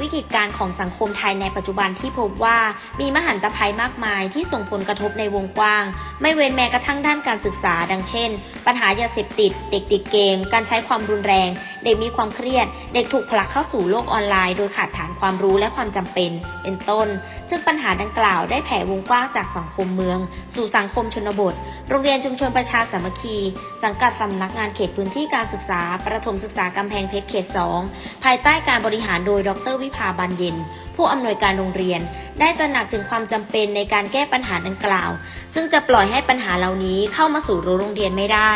วิกฤตการณ์ของสังคมไทยในปัจจุบันที่พบว่ามีมหันตภัยมากมายที่ส่งผลกระทบในวงกว้าง ไม่เว้นแม้กระทั่งด้านการศึกษา ดังเช่น ปัญหายาเสพติด เด็กติดเกม การใช้ความรุนแรง เด็กมีความเครียด เด็กถูกผลักเข้าสู่โลกออนไลน์ โดยขาดฐานความรู้และความจำเป็น เป็นต้น ซึ่งปัญหาดังกล่าวได้แผ่วงกว้างจากสังคมเมือง สู่สังคมชนบท โรงเรียนชุมชนประชาสามัคคี สังกัดสำนักงานเขตพื้นที่การศึกษา ประถมศึกษากำแพงเพชรเขต 2 ภายใต้การบริหารโดยดรวิภาบานเย็น ผู้อำนวยการโรงเรียน ได้ตระหนักถึงความจำเป็นในการแก้ปัญหาดังกล่าว ซึ่งจะปล่อยให้ปัญหาเหล่านี้เข้ามาสู่รั้วโรงเรียนไม่ได้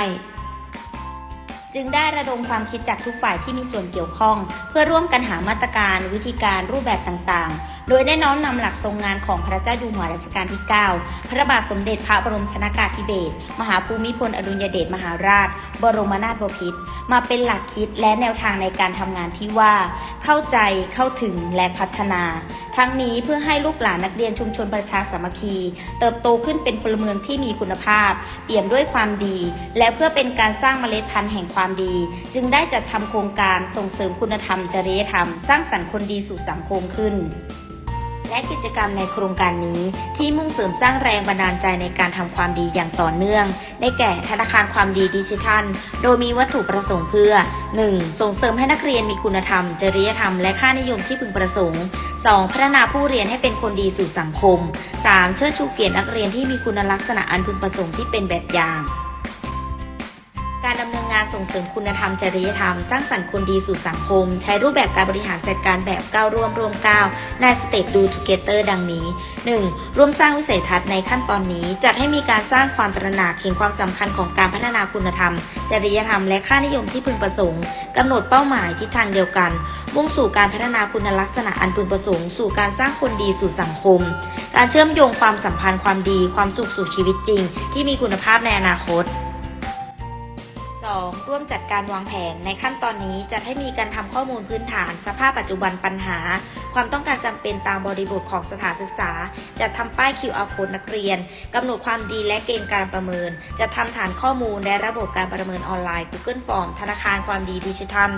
จึงได้ระดมความคิดจากทุกฝ่ายที่มีส่วนเกี่ยวข้อง เพื่อร่วมกันหามาตรการ วิธีการรูปแบบต่างๆ โดยได้น้อมนำหลักทรงงานของพระเจ้าอยู่หัวรัชกาลที่ 9 พระบาทสมเด็จพระบรมชนากาธิเบศร มหาภูมิพลอดุลยเดชมหาราช บรมนาถบพิตร มาเป็นหลักคิดและแนวทางในการทำงานที่ว่า เข้าใจ เข้าถึง และพัฒนา ทั้งนี้เพื่อให้ลูกหลานนักเรียนชุมชนประชาสามัคคี เติบโตขึ้นเป็นพลเมืองที่มีคุณภาพ เปี่ยมด้วยความดี และเพื่อเป็นการสร้างเมล็ดพันธุ์แห่งความดี จึงได้จัดทำโครงการส่งเสริมคุณธรรมจริยธรรม สร้างสรรค์คนดีสู่สังคมขึ้น และกิจกรรมในโครงการนี้ที่มุ่งเสริมสร้างแรงบันดาลใจในการทำความดีอย่างต่อเนื่อง ได้แก่ธนาคารความดีดิจิทัล โดยมีวัตถุประสงค์เพื่อ 1. ส่งเสริมให้นักเรียนมีคุณธรรม จริยธรรม และค่านิยมที่พึงประสงค์ 2. พัฒนาผู้เรียนให้เป็นคนดีสู่สังคม 3. เชิดชูเกียรตินักเรียนที่มีคุณลักษณะอันพึงประสงค์ที่เป็นแบบอย่าง การดำเนินานส่งเสริมคุณธรรมจริยธรรม สร้างสรรค์คนดีสู่สังคม ใช้รูปแบบการบริหารจัดการแบบก้าวร่วมร่วมก้าวในสเตปดูทูเกเตอร์ดังนี้ 1. ร่วมสร้างวิสัยทัศน์ในขั้นตอนนี้ จัดให้มีการสร้างความตระหนักเห็นความสำคัญของการพัฒนาคุณธรรม จริยธรรม และค่านิยมที่พึงประสงค์กำหนดเป้าหมายทิศทางเดียวกันมุ่งสู่การพัฒนาคุณลักษณะอันพึงประสงค์ สู่การสร้างคนดีสู่สังคม การเชื่อมโยงความสัมพันธ์ความดี ความสุขสู่ชีวิตจริง ที่มีคุณภาพในอนาคต 2. ร่วมจัดการวางแผน ในขั้นตอนนี้จะให้มีการทำข้อมูลพื้นฐาน สภาพปัจจุบันปัญหา ความต้องการจำเป็นตามบริบทของสถานศึกษา จะทำป้าย QR code นักเรียนกำหนดความดีและเกณฑ์การประเมิน จะทำฐานข้อมูลและระบบการประเมินออนไลน์ Google Form ธนาคารความดีดิจิทัล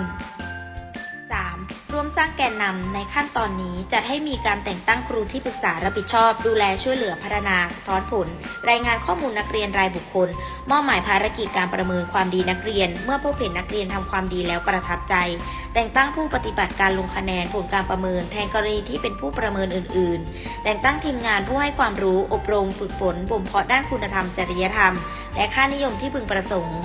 วมสร้างแกนนำในขั้นตอนนี้จะให้มีการแต่งตั้งครูที่ปรึกษารับผิดชอบ ดูแลช่วยเหลือพัฒนาสะท้อนผล รายงานข้อมูลนักเรียนรายบุคคล มอบหมายภารกิจการประเมินความดีนักเรียน เมื่อพบเห็นนักเรียนทำความดีแล้วประทับใจ แต่งตั้งผู้ปฏิบัติการลงคะแนนผลการประเมิน แทนกรณีที่เป็นผู้ประเมินอื่น ๆ แต่งตั้งทีมงานผู้ให้ความรู้อบรมฝึกฝนบ่มเพาะด้านคุณธรรมจริยธรรม และค่านิยมที่พึงประสงค์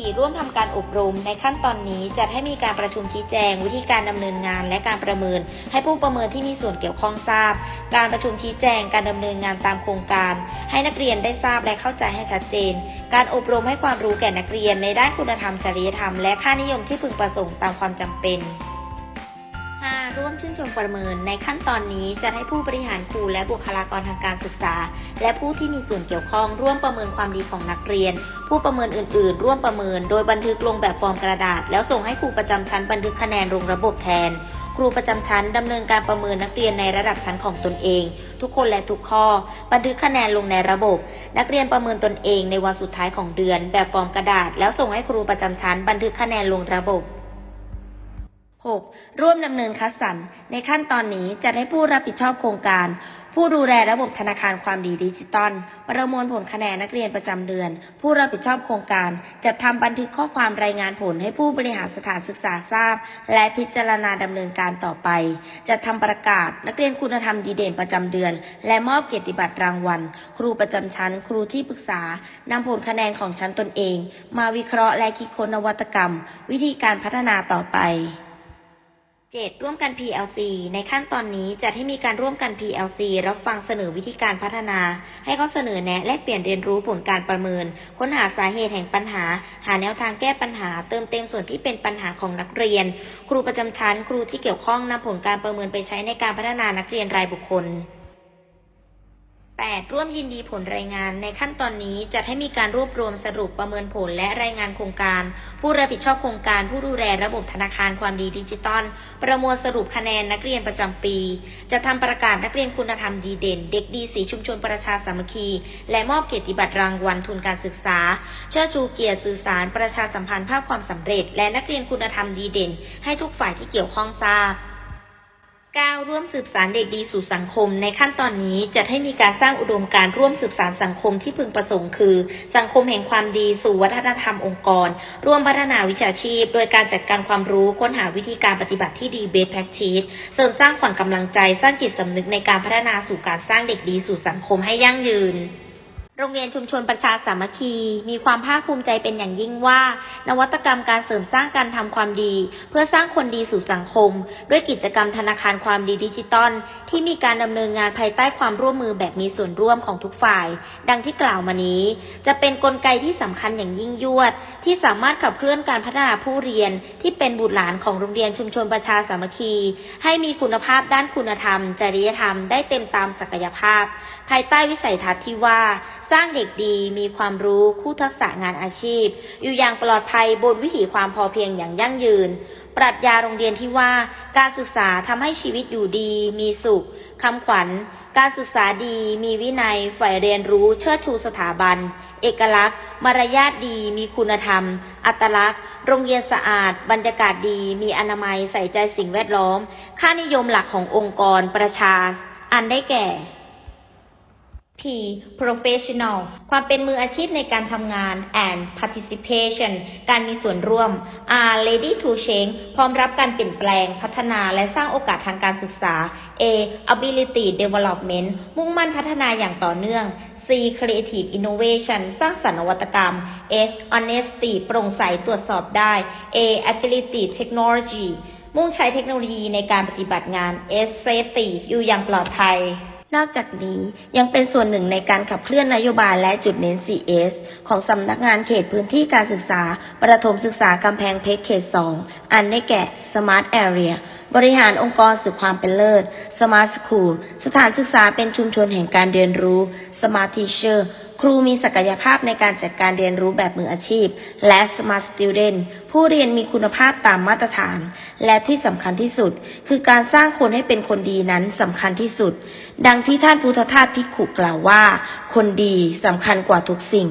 4. ร่วมทำการอบรม ในขั้นตอนนี้จัดให้มีการประชุมชี้แจง วิธีการดำเนินงาน และการประเมิน ให้ผู้ประเมินที่มีส่วนเกี่ยวข้องทราบ การประชุมชี้แจงการดำเนินงานตามโครงการ ให้นักเรียนได้ทราบและเข้าใจให้ชัดเจน การอบรมให้ความรู้แก่นักเรียนในด้านคุณธรรมจริยธรรม และค่านิยมที่พึงประสงค์ตามความจำเป็น ร่วมชื่นชมประเมิน ในขั้นตอนนี้จะให้ผู้บริหารครูและบุคลากรทางการศึกษา และผู้ที่มีส่วนเกี่ยวข้องร่วมประเมินความดีของนักเรียน ผู้ประเมินอื่น ๆ ร่วมประเมิน โดยบันทึกลงแบบฟอร์มกระดาษ แล้วส่งให้ครูประจำชั้นบันทึกคะแนนลงระบบแทน ครูประจำชั้นดำเนินการประเมินนักเรียนในระดับชั้นของตนเอง ทุกคนและทุกข้อ บันทึกคะแนนลงในระบบ นักเรียนประเมินตนเองในวันสุดท้ายของเดือน แบบฟอร์มกระดาษ แล้วส่งให้ครูประจำชั้น บันทึกคะแนนลงระบบ 6. ร่วมดำเนินคัดสรรในขั้นตอนนี้จะให้ผู้รับผิดชอบโครงการ ผู้ดูแลระบบธนาคารความดีดิจิตอลประมวลผลคะแนนนักเรียนประจำเดือน ผู้รับผิดชอบโครงการจะทำบันทึกข้อความรายงานผลให้ผู้บริหารสถานศึกษาทราบ และพิจารณาดำเนินการต่อไปจะทำประกาศนักเรียนคุณธรรมดีเด่นประจำเดือน และมอบเกียรติบัตรรางวัล ครูประจำชั้น ครูที่ปรึกษานำผลคะแนนของชั้นตนเอง มาวิเคราะห์และคิดค้นนวัตกรรม วิธีการพัฒนาต่อไป 7. ร่วมกัน PLC ในขั้นตอนนี้จะให้มีการร่วมกัน PLC รับฟังเสนอวิธีการพัฒนา ให้เขาเสนอแนะและเปลี่ยนเรียนรู้ผลการประเมิน ค้นหาสาเหตุแห่งปัญหา หาแนวทางแก้ปัญหา เติมเต็มส่วนที่เป็นปัญหาของนักเรียน ครูประจำชั้น ครูที่เกี่ยวข้องนำผลการประเมินไปใช้ในการพัฒนานักเรียนรายบุคคล 8. ร่วมยินดีผลรายงาน ในขั้นตอนนี้จะให้มีการรวบรวมสรุปประเมินผลและรายงานโครงการ ผู้รับผิดชอบโครงการผู้ดูแลระบบธนาคารความดีดิจิตอลประมวลสรุปคะแนนนักเรียนประจำปี จะทำประกาศนักเรียนคุณธรรมดีเด่น เด็กดีสีชุมชนประชาสามัคคี และมอบเกียรติบัตรรางวัลทุนการศึกษา เชิดชูเกียรติสื่อสาร ประชาสัมพันธ์ภาพความสำเร็จ และนักเรียนคุณธรรมดีเด่น ให้ทุกฝ่ายที่เกี่ยวข้องทราบ 9. ร่วมสืบสารเด็กดีสู่สังคม ในขั้นตอนนี้จะให้มีการสร้างอุดมการร่วมสืบสารสังคมที่พึงประสงค์คือ สังคมแห่งความดีสู่วัฒนธรรมองค์กร ร่วมพัฒนาวิชาชีพ โดยการจัดการความรู้ค้นหาวิธีการปฏิบัติที่ดี best practice เสริมสร้างขวัญกำลังใจสร้างจิตสำนึกในการพัฒนาสู่การสร้างเด็กดีสู่สังคมให้ยั่งยืน รงเรียนชุมชนประชาสามัคคี มีความภาคภูมิใจเป็นอย่างยิ่งว่า นวัตกรรมการเสริมสร้างการทำความดี เพื่อสร้างคนดีสู่สังคม ด้วยกิจกรรมธนาคารความดีดิจิตอลที่มีการดำเนินงานภายใต้ความร่วมมือแบบมีส่วนร่วมของทุกฝ่าย ดังที่กล่าวมานี้ จะเป็นนกลไกที่สำคัญอย่างยิ่งยวด ที่สามารถขับเคลื่อนการพัฒนาผู้เรียนที่เป็นบุตรหลานของโรงเรียนชุมชนประชาสามัคคี ให้มีคุณภาพด้านคุณธรรม จริยธรรมได้เต็มตามศักยภาพ ภายใต้วิสัยทัศน์ที่ว่าสร้างเด็กดีมีความรู้คู่ทักษะงานอาชีพ อยู่อย่างปลอดภัยบนวิถีความพอเพียงอย่างยั่งยืน ปรัชญาโรงเรียนที่ว่าการศึกษาทำให้ชีวิตอยู่ดี มีสุขคำขวัญ การศึกษาดี มีวินัยฝ่ายเรียนรู้เชิดชูสถาบัน เอกลักษณ์ มารยาทดี มีคุณธรรม อัตลักษณ์ โรงเรียนสะอาด บรรยากาศดี มีอนามัยใส่ใจสิ่งแวดล้อม ค่านิยมหลักขององค์กรประชา อันได้แก่ P professional ความเป็นมืออาชีพในการทำงาน and participation การมีส่วนร่วม R ready to change พร้อมรับการเปลี่ยนแปลง พัฒนาและสร้างโอกาสทางการศึกษา A ability development มุ่งมั่นพัฒนาอย่างต่อเนื่อง C creative innovation สร้างสรรค์นวัตกรรม H honesty โปร่งใสตรวจสอบได้ A ability technology มุ่งใช้เทคโนโลยีในการปฏิบัติงาน S safety อยู่อย่างปลอดภัย นอกจากนี้ยังเป็นส่วนหนึ่งในการขับเคลื่อนนโยบายและจุดเน้น CS ของสำนักงานเขตพื้นที่การศึกษา ประถมศึกษากำแพงเพชรเขต 2 อันได้แก่ Smart Area บริหารองค์กรสู่ความเป็นเลิศ Smart School สถานศึกษาเป็นชุมชนแห่งการเรียนรู้ Smart Teacher ครูมีศักยภาพในการจัดการเรียนรู้แบบมืออาชีพ และ Smart Student ผู้เรียนมีคุณภาพตามมาตรฐาน และที่สำคัญที่สุด คือการสร้างคนให้เป็นคนดีนั้นสำคัญที่สุด ดังที่ท่านพุทธทาสพิขุกล่าวว่า คนดีสำคัญกว่าทุกสิ่ง